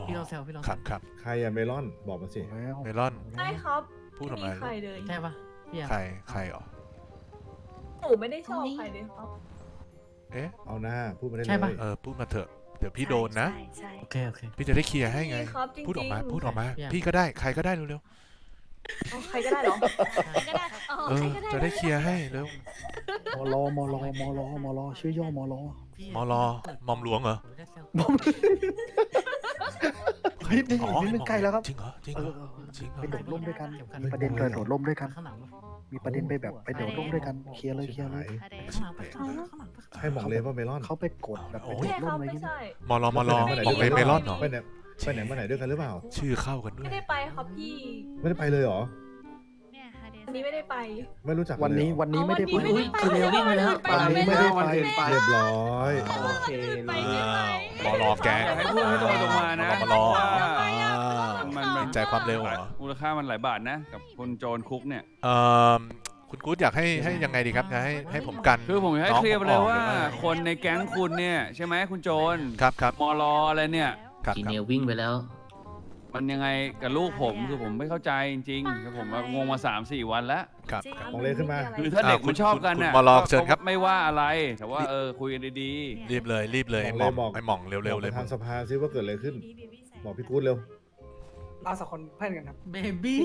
[SPEAKER 5] พี่ลองเซลพี่ลอง
[SPEAKER 1] ครับครับ
[SPEAKER 6] ใครอะเมลอนบอกมาสิ
[SPEAKER 9] แล้ว
[SPEAKER 1] เมลอน
[SPEAKER 11] ใช่ครับ
[SPEAKER 1] พูดออก
[SPEAKER 11] ไม่
[SPEAKER 1] มา
[SPEAKER 11] มีใครเลย
[SPEAKER 5] ใช่ปะ พี่อะ
[SPEAKER 1] ใครใครอ๋อ
[SPEAKER 11] หนูไม่ได้ชอบใครเลยครับ
[SPEAKER 1] เอ๊ะ
[SPEAKER 6] เอาหน้าพูดมาได้
[SPEAKER 5] ใช่
[SPEAKER 6] เล
[SPEAKER 5] ปะ
[SPEAKER 6] ย
[SPEAKER 1] เออพูดมาเถอะเดี๋ยวพี่โดนนะ
[SPEAKER 5] โอเคโอเค
[SPEAKER 1] พี่จะได้เคลียร์ให้ไง
[SPEAKER 11] มีครับจริงๆ
[SPEAKER 1] พูดออกมาพูดออกมา
[SPEAKER 5] อยาก
[SPEAKER 1] พี่ก็ได้ใครก็ได้เร็ว
[SPEAKER 11] เอาใครก็ได้เหรอ
[SPEAKER 2] ก็ได้อ๋อ
[SPEAKER 1] ๆเอ
[SPEAKER 2] ใคร
[SPEAKER 1] อ
[SPEAKER 2] ก็ได้
[SPEAKER 1] จะได้เคลียร์ให้เร็ว
[SPEAKER 9] มอลอมอลอมอลอมอลอชื่อย่อมอลอ
[SPEAKER 5] พี่
[SPEAKER 1] มอลอมอมหลวงเหรอ
[SPEAKER 5] ผมได้เซ ล
[SPEAKER 9] นิดนึง
[SPEAKER 1] อ๋อ
[SPEAKER 9] นิดนึงใกล้แล้วครับ
[SPEAKER 1] จริงเหรอจริง
[SPEAKER 9] เอ
[SPEAKER 1] เหร
[SPEAKER 9] อ
[SPEAKER 1] อ
[SPEAKER 9] เออเออ
[SPEAKER 1] จริงเหรอ
[SPEAKER 9] ไปโดดร่มด้วยกัน
[SPEAKER 5] เข็มขัด
[SPEAKER 9] มีประเด็นไปโดดร่มด้วยกัน
[SPEAKER 5] ข้างหลังปะ
[SPEAKER 9] มีประเด็นไปแบบไปโดดร่มด้วยกันเคลียร์เลยเคลียร์เลย
[SPEAKER 5] ข้างหลังปะข้างหลังปะข้างหลังปะ
[SPEAKER 6] ใช่หมองเลนว่าเมลอน
[SPEAKER 9] เขาไปกดแบบไป
[SPEAKER 1] โอ้
[SPEAKER 9] โด
[SPEAKER 1] ย
[SPEAKER 9] ด
[SPEAKER 11] ใช่ค
[SPEAKER 9] ร่
[SPEAKER 11] รั
[SPEAKER 9] ม
[SPEAKER 11] บ
[SPEAKER 9] อะไร
[SPEAKER 11] ไม่
[SPEAKER 9] นี่
[SPEAKER 11] ใช่
[SPEAKER 1] มอลอมอลอ
[SPEAKER 6] ไปไหน
[SPEAKER 1] บอกเลยเมลอนเหรอ
[SPEAKER 6] ไปไหนไปไหนมาไหนด้วยกันหรือเปล่า
[SPEAKER 1] ชื่อเข้ากันด้ว
[SPEAKER 11] ไม่
[SPEAKER 1] ย
[SPEAKER 11] ได้ไปครับพี่
[SPEAKER 6] ไม่ได้ไปเลยเหรอ
[SPEAKER 7] เนี่ยค่ะเด
[SPEAKER 11] วันนี้ไม่ได้ไป
[SPEAKER 6] ไม่รู้จักกั
[SPEAKER 9] วันนี้
[SPEAKER 6] เลยเหรอ
[SPEAKER 9] วันนี้ไม่ได้
[SPEAKER 11] อ๋อวันนี้ไม่ได้ไป
[SPEAKER 9] อุ๊ยเร็ววิ่งไปแล้ว
[SPEAKER 11] ไป
[SPEAKER 9] วันนี้
[SPEAKER 11] ไม่
[SPEAKER 9] ไม่
[SPEAKER 11] ได้
[SPEAKER 9] ได้
[SPEAKER 11] วัน
[SPEAKER 9] ไป
[SPEAKER 11] อื่นไป
[SPEAKER 6] เรียบร้อย
[SPEAKER 11] โอเคเลย
[SPEAKER 1] มอลอแก
[SPEAKER 10] อยากให้พูดให้ตรงไปตรงมานะ
[SPEAKER 1] มอลอ
[SPEAKER 10] ว่ามัน
[SPEAKER 1] เป็นใจความเร็วเหรอ
[SPEAKER 10] มูลค่ามันหลายบาทนะ กับคนโจรคุกเนี่ย
[SPEAKER 1] เอ่อคุณกู๊ดอยากให้ให้ยังไงดีครับจะให้ให้ผมกัน
[SPEAKER 10] คือผมอยากให้
[SPEAKER 1] น้ง
[SPEAKER 10] เคลียร์ไปเลย
[SPEAKER 1] ออก
[SPEAKER 10] ว่า
[SPEAKER 1] หรือ
[SPEAKER 10] คนในแก๊งคุณเนี่ย ใช่ไหมคุณโจร
[SPEAKER 1] ครับครับ
[SPEAKER 10] มอลออะไรเนี่ย
[SPEAKER 1] ครับ
[SPEAKER 3] จี
[SPEAKER 1] ครั
[SPEAKER 3] เน
[SPEAKER 1] บ
[SPEAKER 3] ลวิ่งไปแล้ว
[SPEAKER 10] มันยังไงกับลูกผมคือผมไม่เข้าใจจริงๆคือผมแบบงงมา3าสี่วันแล้ว
[SPEAKER 1] ครับ
[SPEAKER 6] มองเลนขึ้นมา
[SPEAKER 10] คือถ้าเด็ก
[SPEAKER 1] อ่าคุ
[SPEAKER 10] มั
[SPEAKER 1] ณ
[SPEAKER 10] นชอบกัน
[SPEAKER 1] คุณ
[SPEAKER 10] น่ะ
[SPEAKER 1] คุณมอลอเชิญครับ
[SPEAKER 10] ก็ไม่ว่าอะไร แต่ว่าเออคุยกันดี
[SPEAKER 1] รีบเลยรีบเลยไอ้หมองไอ้หมองเร็วๆเลย
[SPEAKER 6] ทาง
[SPEAKER 1] มึง
[SPEAKER 6] สภาซิว่าเกิดอะไรขึ้น บอกพี่กู๊ดเร็ว
[SPEAKER 8] เราสองคนเพื่อนกันครับ
[SPEAKER 5] เบบี้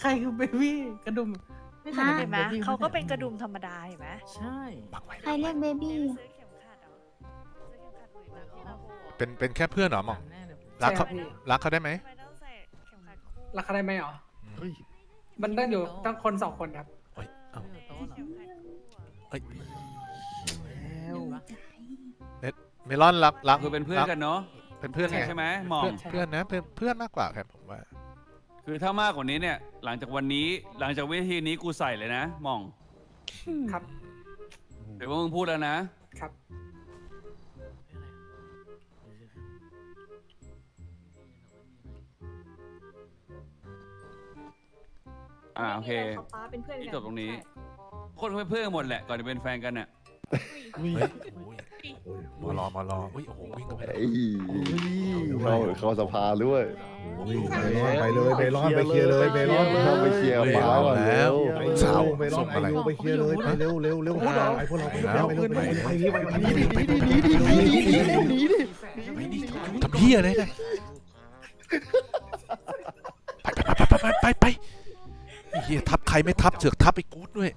[SPEAKER 5] ใครคือเบบี้กระดุมไม่ใช่
[SPEAKER 12] เห็นไหม
[SPEAKER 5] baby
[SPEAKER 12] เขาก็เป็นกระดุมธรรมดาเห็นไหม
[SPEAKER 5] ใช่
[SPEAKER 1] ปักไว้
[SPEAKER 2] ใครเรียกเบบี้
[SPEAKER 1] เป็นเป็นแค่เพื่อนเหรอหมอง
[SPEAKER 5] แน่เลย
[SPEAKER 1] รักเขา
[SPEAKER 8] ใช่ครับพี่
[SPEAKER 1] รักเขาได้ไหม
[SPEAKER 8] รักเขาได้ไหมอ๋อ
[SPEAKER 9] เฮ้ย
[SPEAKER 8] มันต้องอยู่ต้องคนสองคนครับ
[SPEAKER 1] เฮ้ยเอ้า
[SPEAKER 5] โต๊ะเหรอ
[SPEAKER 1] เฮ้ย
[SPEAKER 9] แล้ว
[SPEAKER 1] เมลอนรักรัก
[SPEAKER 10] ๆคือเป็นเพื่อนกันเนาะ
[SPEAKER 1] เป็นเพื่อนไง
[SPEAKER 10] ใช่ไหมหมอ
[SPEAKER 1] เพื่
[SPEAKER 10] ม
[SPEAKER 1] อนเพื่อนนะเพื่อนเพื่อนมากกว่าครับผมว่า
[SPEAKER 10] คือถ้ามากกว่านี้เนี่ย หลังจากวันนี้หลังจากวิธีนี้กูใส่เลยนะหมอง
[SPEAKER 8] ครับ
[SPEAKER 10] เดี๋ยวว่ามึงพูดแล้วนะ
[SPEAKER 8] ครับ
[SPEAKER 10] อ่าโอเค
[SPEAKER 11] ไม่มีะไรรับป้าเป็นเพื่อนกัน
[SPEAKER 10] ที่จบตรงนี้
[SPEAKER 11] ใช่
[SPEAKER 10] คนเป็นเพื่อนกันหมดแหละก่อนจะเป็นแฟนกันน่ะ
[SPEAKER 1] เฮ้ยโอ้ย
[SPEAKER 6] โอ้ย
[SPEAKER 1] มอรอมอรออุ้ยโอ้โหวิ่งเข้าไปเลย
[SPEAKER 6] เอ้ยเข้าเข้าสภาด้วยไปเลยเมลอนไปเคลียร์เลยเมลอนเข้าไปเคลียร์
[SPEAKER 1] เฮ้ย
[SPEAKER 6] มา
[SPEAKER 1] เอา
[SPEAKER 6] ก่อน
[SPEAKER 1] แล้
[SPEAKER 6] แล้วว
[SPEAKER 1] สาว
[SPEAKER 6] เมลอ
[SPEAKER 1] ส่
[SPEAKER 6] น
[SPEAKER 1] ง
[SPEAKER 6] ไอ
[SPEAKER 1] อะไร
[SPEAKER 6] ยูไปเคลียร์เลยไปเร็วเร็วเร็วไอพวกเราไป
[SPEAKER 1] แล้ว
[SPEAKER 6] ไปเร็วไป
[SPEAKER 1] ไป
[SPEAKER 6] เร็ว
[SPEAKER 1] ไป
[SPEAKER 6] ไป
[SPEAKER 1] ไป
[SPEAKER 6] เร็ว
[SPEAKER 1] ไปไปไปดิทำเหี้ยอะไรเนี่ยไปไปไปไปไปไปไอ้ เหี้ยทับใครไม่ทับเสือกทับไอ้กู๊ดด้วย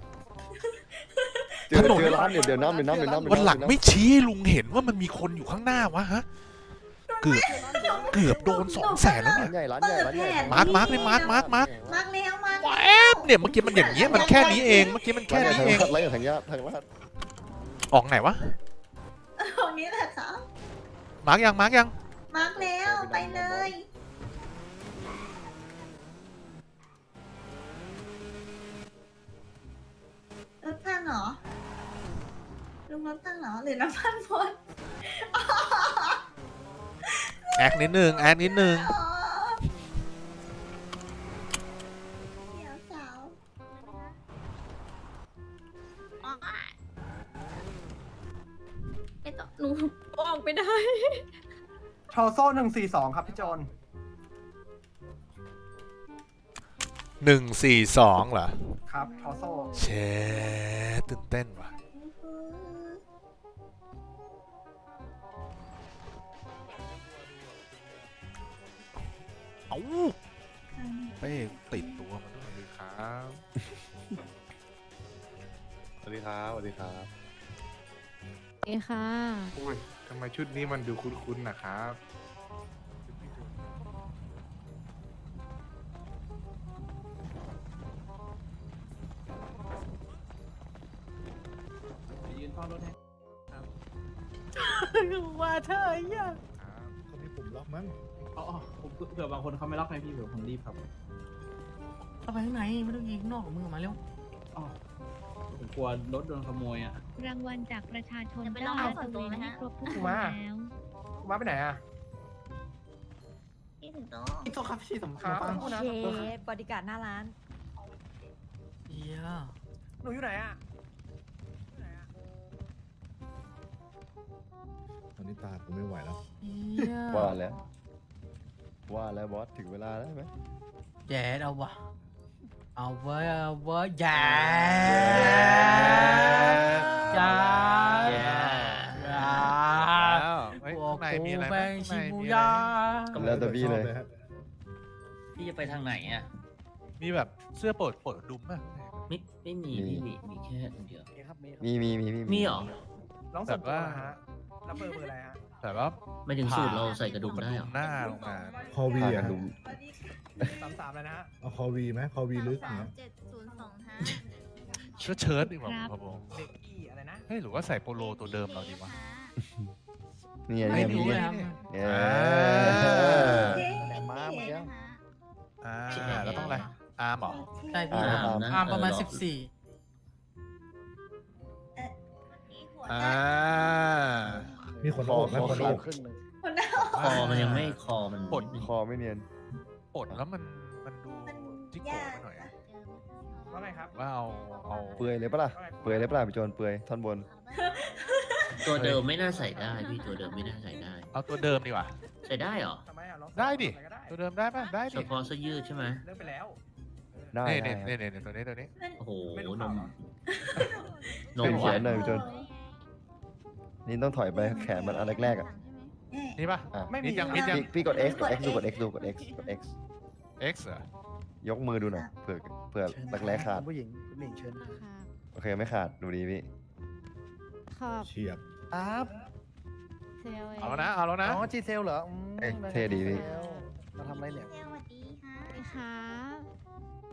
[SPEAKER 6] เจอเจอร้านเดี๋ยวเดี๋ยวน้ำเดี๋ยวน้ำเดี๋ยวน้ำ
[SPEAKER 1] วันหลังไม่ชี้ให้ลุงเห็นว่ามันมีคนอยู่ข้างหน้าวะฮะ เกือบเกือบโดนสองแสนแล้วเนี่ย
[SPEAKER 6] ร้านใหญ่ร้านใหญ่ร้านใหญ่
[SPEAKER 1] มาร์คมาร์คเลยมาร์คมาร์คมาร์ค
[SPEAKER 2] มากแล้วมาก
[SPEAKER 1] แวบเนี่ยเมื่อกี้มันอย่างเงี้ยมันแค่นี้เองเมื่อกี้มันแค่นี้เอง
[SPEAKER 6] ไล่ทางญาติทางญาติ
[SPEAKER 1] ออกไหนวะ
[SPEAKER 2] ตรงนี้แหละค่ะ
[SPEAKER 1] มาร์คยังมาร์คยัง
[SPEAKER 2] มากแล้วไปเลย รถพันเหรอ ลุงรถพันเหรอ หรือน้ำพันพน
[SPEAKER 1] แอคนิดนึงแอคนิดนึง
[SPEAKER 2] อ๋อเดี๋ยวสาวอ๋อไอต่อหนู
[SPEAKER 11] ออกไปได้
[SPEAKER 8] ทอโซ่หนึ่งสี่สองครับพี่โจน
[SPEAKER 1] หนึ่งสี่สองเหรอ
[SPEAKER 8] ครับทอโซ่
[SPEAKER 1] เชตื่นเต้นว่ะ เอาเป้ติดตัวมาด้วย
[SPEAKER 4] ครับ
[SPEAKER 6] สวัสดีครับ สวัสดีครับ
[SPEAKER 7] เอค่ะ
[SPEAKER 4] โอ้ยทำไมชุดนี้มันดูคุ้นๆนะครับ
[SPEAKER 5] เผื่
[SPEAKER 6] อ
[SPEAKER 5] บางคนเขาไม่ล็อกไงพี่เผื่อผมรีบครับเข้าไปข้างในไม่ต้องยิงข้างนอกมึงออกมาเร็วอ๋อผมกลัวรถโดนขโมยอะ
[SPEAKER 7] รางวัลจากประชาชน
[SPEAKER 2] เดี๋ยวไป
[SPEAKER 7] เจ้า
[SPEAKER 2] ลอง
[SPEAKER 7] ลา
[SPEAKER 2] ส่
[SPEAKER 7] ต
[SPEAKER 2] วน
[SPEAKER 7] ระ
[SPEAKER 2] ตั
[SPEAKER 7] เว
[SPEAKER 2] วนไหม
[SPEAKER 7] ให้
[SPEAKER 2] ฮะ
[SPEAKER 7] ครบทุกคน
[SPEAKER 8] กูมา
[SPEAKER 7] แล้ว
[SPEAKER 8] คุณมาไปไหนอะ
[SPEAKER 2] พี่ถึงโต
[SPEAKER 5] โทษครับพี่สม
[SPEAKER 8] ครับ
[SPEAKER 5] ฟัง
[SPEAKER 8] พูดนะ
[SPEAKER 12] บริการหน้าร้าน
[SPEAKER 5] เฮีย
[SPEAKER 8] หนูอยู่ไหนอะ
[SPEAKER 6] ตอนนี้ตากูไม่ไหวแล้ว
[SPEAKER 5] เฮีย
[SPEAKER 6] ว่าแล้ว ว่าแล้วบอสถึงเวลาแล้วใช่ไหม
[SPEAKER 5] แย่เอาวะเอาไว้เอาไว้แย่แย่
[SPEAKER 3] แย่
[SPEAKER 5] แย่
[SPEAKER 1] แล้วเฮ้ยข้างในมีอะไร
[SPEAKER 5] แม
[SPEAKER 1] บ้าง
[SPEAKER 5] ง
[SPEAKER 1] ข้าง
[SPEAKER 5] ชิ
[SPEAKER 1] ใน
[SPEAKER 5] บู
[SPEAKER 1] มี
[SPEAKER 5] ย่า
[SPEAKER 1] อะไร
[SPEAKER 6] แล้วแต่พี่เลยฮะ
[SPEAKER 3] พี่จะไปทางไหนอะ
[SPEAKER 1] มีแบบเสื้อโปรดโปรดดุมป่ะ
[SPEAKER 3] ไม่ไม่มี
[SPEAKER 6] มี
[SPEAKER 3] พี่มีมีแค่อันเดียว
[SPEAKER 6] มีมีมีมี
[SPEAKER 3] มีเหรอ
[SPEAKER 8] น้องส่วนตัวนะฮะแล้วเบอร์เบอร์อะไรฮะ
[SPEAKER 1] แต่ว่า
[SPEAKER 3] ไม่ถึงสูตรเราใส่กระดุมได้เหรอ
[SPEAKER 1] หน้าลงมา
[SPEAKER 6] คอวีพาอะกันดู
[SPEAKER 8] สามสามเลยนะฮะ
[SPEAKER 6] เอาคอวีไหมคอวีลึก
[SPEAKER 2] สา
[SPEAKER 6] เนี้
[SPEAKER 2] ม
[SPEAKER 6] ย
[SPEAKER 2] เจ็ดศูนย์สองห้า
[SPEAKER 1] เสื้อเชิ้ตดีกว่าครับผม
[SPEAKER 8] เด็กกี้อะไรนะ
[SPEAKER 1] เฮ้ยหรือว่าใส่โปโลตัวเดิมเราดีวะ
[SPEAKER 6] นี่ไง
[SPEAKER 1] ไม่
[SPEAKER 6] นี่ไง
[SPEAKER 1] รู้
[SPEAKER 6] มี
[SPEAKER 1] เลย
[SPEAKER 6] ไง
[SPEAKER 1] ครับ
[SPEAKER 6] เนี่ย
[SPEAKER 9] แต่ม้าเมื่อกี้
[SPEAKER 1] อ่าแล้วต้องอะไร อาร์มเหรอ
[SPEAKER 5] ใช่พี่
[SPEAKER 6] อ่า
[SPEAKER 5] อาร์ม
[SPEAKER 3] นะ
[SPEAKER 5] อาร์มประมาณ
[SPEAKER 3] เออ
[SPEAKER 5] สิบสี่
[SPEAKER 1] อ่า
[SPEAKER 6] มีคนออกไหมคนออก
[SPEAKER 9] ครึ่งหนึ่ง
[SPEAKER 3] คอมันยังไม่คอมัน
[SPEAKER 1] ปลด
[SPEAKER 6] คอไม่เนียน
[SPEAKER 1] ปลดแล้วมันมันดูจิกโก้ไปหน่อยอะ
[SPEAKER 8] ว่าไงครับ
[SPEAKER 1] ว่าเอาเอา
[SPEAKER 6] เปื่อยเลยปะล่ะ เปื่อยเลยปะล่ะพี่โจนเปื่อยท่อนบน
[SPEAKER 3] ตัวเดิมไม่น่าใส่ได้พี่ตัวเดิมไม่น่าใส่ได้
[SPEAKER 1] เอาตัวเดิมดีกว่า
[SPEAKER 3] ใส่ได้เหรอ
[SPEAKER 8] ทำไมอะลอง
[SPEAKER 1] ได้ดิ
[SPEAKER 8] อะไรก็ได้
[SPEAKER 1] ตัวเดิมได้ป่ะได้
[SPEAKER 3] เฉ
[SPEAKER 1] ดิ
[SPEAKER 3] พาะเสื้อยืดใช่ไหม
[SPEAKER 8] เลิกไปแล้ว
[SPEAKER 6] ได้
[SPEAKER 1] นี่
[SPEAKER 6] ได้
[SPEAKER 1] นี่นี่นี่ตัวนี้ตัวนี้
[SPEAKER 3] โอ้โห
[SPEAKER 8] ไม่รู้
[SPEAKER 3] น
[SPEAKER 8] ข่าว
[SPEAKER 3] ม
[SPEAKER 8] เหรอ
[SPEAKER 3] นม
[SPEAKER 6] เป็น
[SPEAKER 3] ห
[SPEAKER 6] แข
[SPEAKER 3] วาน
[SPEAKER 6] นหน่อยพี่โจน นี่ต้องถอยไปแขนมันอันแรกๆอะ
[SPEAKER 1] นี่ป่ะ
[SPEAKER 6] อะ
[SPEAKER 8] ไม่มี
[SPEAKER 1] มิดยังมิดยัง
[SPEAKER 6] พี่พี่กด X กด X ดูกด X ดูกด X กด X
[SPEAKER 1] X เหรอย
[SPEAKER 6] กมือดูหน่อยเผื่อเผื่อรักแร้ขาด
[SPEAKER 9] ผู้หญิงผู้หญิงเชิญ
[SPEAKER 6] โอเคไม่ขาดดูดีพี่
[SPEAKER 7] ขอบ
[SPEAKER 6] เฉียบ
[SPEAKER 9] ครับ
[SPEAKER 7] เซล
[SPEAKER 1] เอาแล้วนะเอาแล้วนะ
[SPEAKER 9] อ๋อจีเซลเหรออืม
[SPEAKER 6] เอ้ยเท่ดีพี่
[SPEAKER 9] มาทำอะไรเนี่ย
[SPEAKER 2] สวัสดีค่ะ
[SPEAKER 7] ค่ะ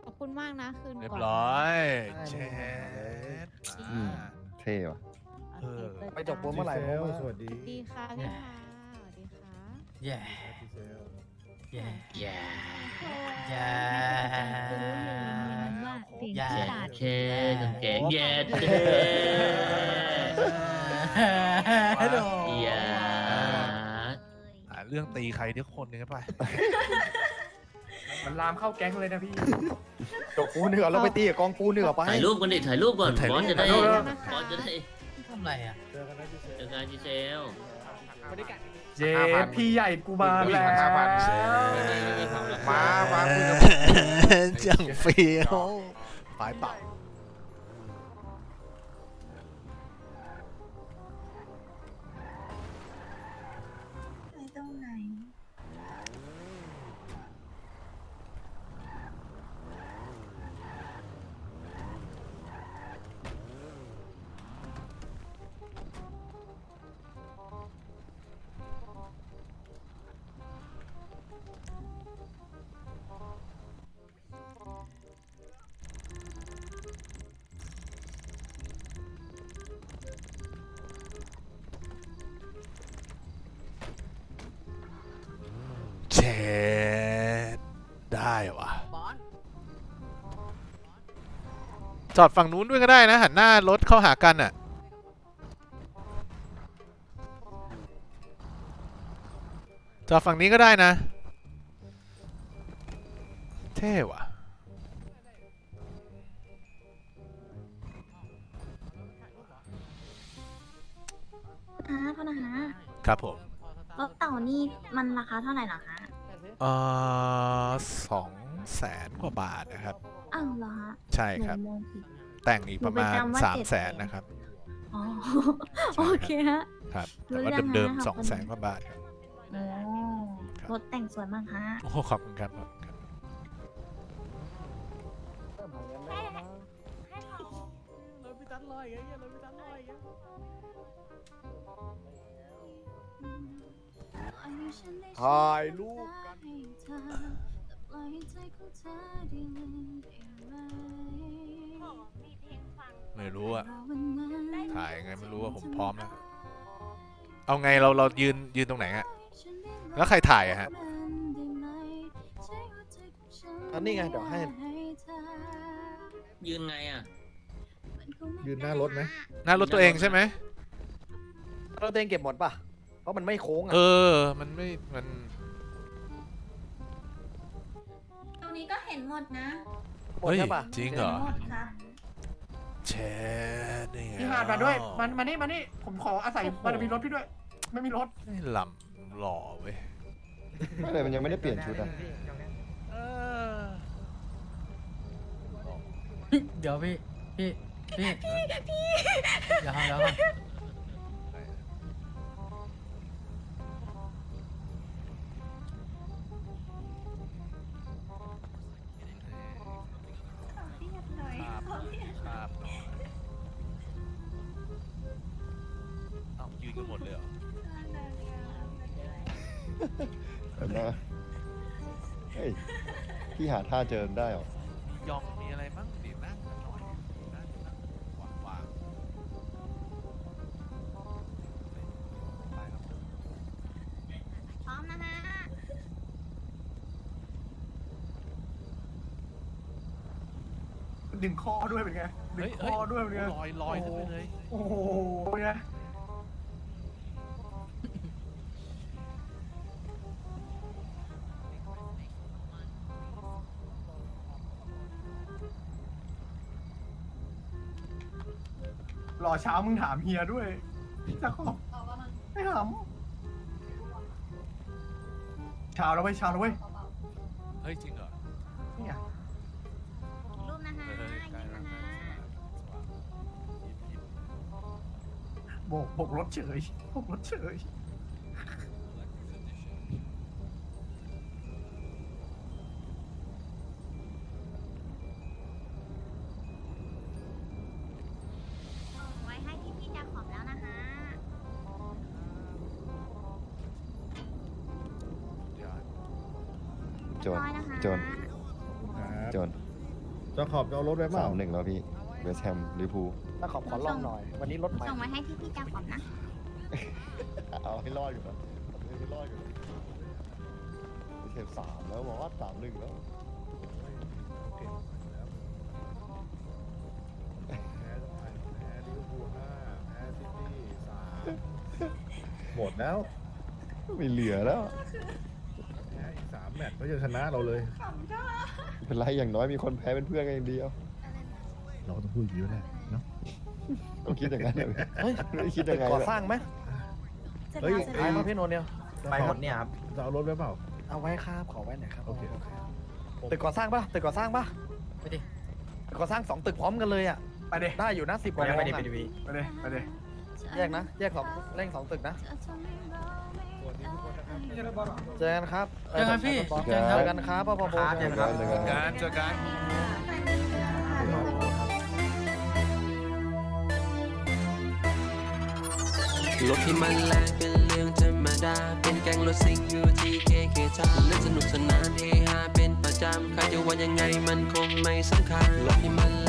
[SPEAKER 7] ขอบคุณมากนะคืน
[SPEAKER 1] เรียบ
[SPEAKER 7] ก่อน
[SPEAKER 1] ร้อย
[SPEAKER 9] ได้
[SPEAKER 1] เช็ด
[SPEAKER 6] อืมเท่ว่ะ
[SPEAKER 7] โอเคเปิด
[SPEAKER 9] ไปจบ
[SPEAKER 7] ตา
[SPEAKER 9] เมื่อไหร่
[SPEAKER 6] จีเซล
[SPEAKER 9] ผมว่า
[SPEAKER 6] สวัสดี
[SPEAKER 7] ดีค่ะพี่ค่ะสวัสดีค่ะ
[SPEAKER 5] แย่
[SPEAKER 6] จีเซล
[SPEAKER 5] แย่
[SPEAKER 3] แย่
[SPEAKER 5] แย่
[SPEAKER 7] คือรู้เลยมันว่าเสียง
[SPEAKER 5] อย่า
[SPEAKER 7] ประสาท
[SPEAKER 3] เช่กางเกงแย่เช่
[SPEAKER 5] โด
[SPEAKER 3] แย่
[SPEAKER 1] หาเรื่องตีใครเดี๋ยวคนหนึงกันไป
[SPEAKER 8] มันลามเข้าแก๊งเลยนะพี่
[SPEAKER 9] จกปูเหนือแล้วไปตีกับกองปูเหนือไป
[SPEAKER 3] ถ่ายรูปกันดิถ่ายรูปก่อน
[SPEAKER 1] ถ่าย
[SPEAKER 3] บ
[SPEAKER 1] รู
[SPEAKER 3] อ
[SPEAKER 1] ป
[SPEAKER 3] สจะได้
[SPEAKER 8] ถ่ายรูป
[SPEAKER 3] บอสจะได้
[SPEAKER 5] ทำไรอะ
[SPEAKER 6] เจอกันนะจีเซล
[SPEAKER 3] เจอกันจีเซล
[SPEAKER 8] เจ๊พี่ใหญ่กูมาแล้ว
[SPEAKER 1] มามาคุยกับจังเฟียวปลายเป่า
[SPEAKER 2] ไได้
[SPEAKER 1] วะ
[SPEAKER 5] บอส
[SPEAKER 1] จอดฝั่งนู้นด้วยก็ได้นะ หันหน้ารถเข้าหากันอะจอดฝั่งนี้ก็ได้นะ เท่ว่ะ
[SPEAKER 2] อ่าโทษนะคะ
[SPEAKER 1] ครับผม
[SPEAKER 2] รถเต่านี่มันราคาเท่าไหร่เหรอคะ
[SPEAKER 1] เอ่อสองแสนกว่าบาทนะครับ
[SPEAKER 2] อ้าวเหรอคะ
[SPEAKER 1] ใช่ครับ
[SPEAKER 2] หนูมองผิด
[SPEAKER 1] แต่งอีกประมาณ
[SPEAKER 2] หนูไปจำว่า
[SPEAKER 1] สาม
[SPEAKER 2] เจ็ด
[SPEAKER 1] แส
[SPEAKER 2] แส
[SPEAKER 1] น
[SPEAKER 2] น
[SPEAKER 1] นะครับ
[SPEAKER 2] อ๋อ
[SPEAKER 1] ใช่
[SPEAKER 2] โอเคฮะ
[SPEAKER 1] ครับ
[SPEAKER 2] รู้
[SPEAKER 1] แต่ว่า
[SPEAKER 2] เรื่อง
[SPEAKER 1] เดิม
[SPEAKER 2] แล้ว
[SPEAKER 1] ๆสอง
[SPEAKER 2] ค่ะ
[SPEAKER 1] แสนกว่าบาทครับ
[SPEAKER 2] อ๋อ
[SPEAKER 1] ครับ
[SPEAKER 2] รถแต่งสวยมากฮะ
[SPEAKER 1] โอ้ ขอบคุณครับขอบคุณครับ
[SPEAKER 4] เลยพี่ตันลอยอย่างเงี้ยเลยพี่ตันลอยอย่างเงี้ย
[SPEAKER 9] ถ่ายรูปกั น
[SPEAKER 1] ไม่รู้อะถ่ายยังไงไม่รู้ว่าผมพร้อมแล้ว เอาไงเราเรายืนยืนตรงไหนอะแล้วใครถ่ายอะฮะ
[SPEAKER 9] อันนี้ไงเดี๋ยวให้
[SPEAKER 3] ยืนไงอะ
[SPEAKER 6] ยืนหน้ารถไหม
[SPEAKER 1] หน้ารถตัวเองใช่ไหม
[SPEAKER 9] เราเตงเก็บหมดป่ะ เพราะมันไม่โค้งอะ
[SPEAKER 1] เออ มันไม่ มัน
[SPEAKER 2] นี้ก็เห็นหมดนะ
[SPEAKER 9] หมด
[SPEAKER 1] เฮ้ย
[SPEAKER 9] ใช่ป่ะ
[SPEAKER 1] จริงเหรอ
[SPEAKER 2] หมดครับ
[SPEAKER 1] แชร์นี่ไง
[SPEAKER 8] พี่หาดมาด้วย มันมานี่มานี่ ผมขออาศัยบารมีรถพี่ด้วย ไม่มีรถ
[SPEAKER 1] ไม่ลำหล่อเว้ย
[SPEAKER 6] ไม่เลยมันยังไม่ได้เปลี่ยนชุดอะ
[SPEAKER 5] เดี๋ยวพี่ พี่ พี่ พี่เดี๋ยวเดี๋ยว
[SPEAKER 1] ครับ น
[SPEAKER 6] ไหมเฮ้ยพี่หาท่าเจอได้เหรอ
[SPEAKER 1] ยองมีอะไรบ้างดีนั่งกันหน่อยนั่งนั่งวางวางไปครับ
[SPEAKER 2] พร้อมนะฮะ
[SPEAKER 8] ดึงคอด้วยเป็นไงดึ
[SPEAKER 1] เฮ้
[SPEAKER 8] ง
[SPEAKER 1] ย
[SPEAKER 8] ค
[SPEAKER 1] เฮ้ย
[SPEAKER 8] อด้วยเป็นไง
[SPEAKER 1] ลอยลอยขึ้นไปเลย
[SPEAKER 8] โอ้โหเป็นไง เช้ามึงถามเฮียด้วยจะขอบไม่ถามเช้าแล้วเว้ยเช้าแล้วเว้ย
[SPEAKER 1] เฮ้ยจริงเหรอ
[SPEAKER 8] เนี่ย
[SPEAKER 2] รูปนะฮะ
[SPEAKER 1] เฮ้ยใกล้
[SPEAKER 2] ยิ้ม
[SPEAKER 1] แล้ว
[SPEAKER 2] นะฮะ
[SPEAKER 1] สว่างยิ้มยิ้ม
[SPEAKER 8] โบกโบกรถเฉยโบกรถเฉย
[SPEAKER 6] เจะขอบจะเอารถไว้เปล่าสามหนึ่งแล้วพี่เวสแฮมลิพูล
[SPEAKER 9] ถ้าขอบขอลองหน่อย วันนี้รถใหม่
[SPEAKER 2] ส่งไว้ให้พี่ๆจะขอบนะ
[SPEAKER 6] เอาให้รอดอยู่นะเอาให้รอดอยู่นะเทปสามแล้วบอกว่าสามหนึ่งแล้ว
[SPEAKER 13] หมดแล้ว
[SPEAKER 6] ไม่เหลือแล้ว
[SPEAKER 13] แพ้อีก สามแมตช์ก็จะชนะเราเลย
[SPEAKER 6] เป็นไรอย่างน้อยมีคนแพ้เป็นเพื่อนกันอย่างเดียว
[SPEAKER 13] เราก็ต้องพูดอย่างนี้แหละเนาะ
[SPEAKER 6] ต้องคิดอย่างนั้นเลย
[SPEAKER 9] เฮ้ย
[SPEAKER 6] ไม่ได้คิด
[SPEAKER 9] ตึ
[SPEAKER 6] ยั
[SPEAKER 9] ก
[SPEAKER 6] งไง
[SPEAKER 9] ก่อ
[SPEAKER 6] เลย
[SPEAKER 9] สร้างไหม
[SPEAKER 13] เฮ้ย
[SPEAKER 9] ไปมาพี่นนท์เนี่ย
[SPEAKER 13] ไปหมดเนี่ยครับ จะเอารถไว้เปล่า
[SPEAKER 9] เอาไว้ครับขอไว้หน่อยครับ
[SPEAKER 13] โอเค
[SPEAKER 9] ตึกก่อสร้างปะตึกก่อสร้างปะ
[SPEAKER 5] ไปดิ
[SPEAKER 9] ตึกก่อสร้างสองตึกพร้อมกันเลยอะ
[SPEAKER 8] ไปเด
[SPEAKER 9] ได้อยู่นะสิบกว่า
[SPEAKER 5] ไปดิ
[SPEAKER 9] ห้อง
[SPEAKER 5] ไป
[SPEAKER 9] อะ
[SPEAKER 5] ดิไปดิ
[SPEAKER 8] ไปเดไปเด
[SPEAKER 9] แยกนะ แยกสองเร่งสองตึกนะ เจอกันครับ
[SPEAKER 5] เจอกันพี่
[SPEAKER 9] เจอกันครับพ่อพ่อโบ
[SPEAKER 6] เจอกันเจอกัน
[SPEAKER 1] การเจอกัน
[SPEAKER 14] รถที่มันแรงเป็นเรื่องธรรมดา เป็นแก๊งรถซิ่งอยู่ที่เคเคทาเล่นสนุกสนานเฮฮาเป็นประจำใครจะว่ายังไงมันคงไม่สำคัญรถที่มัน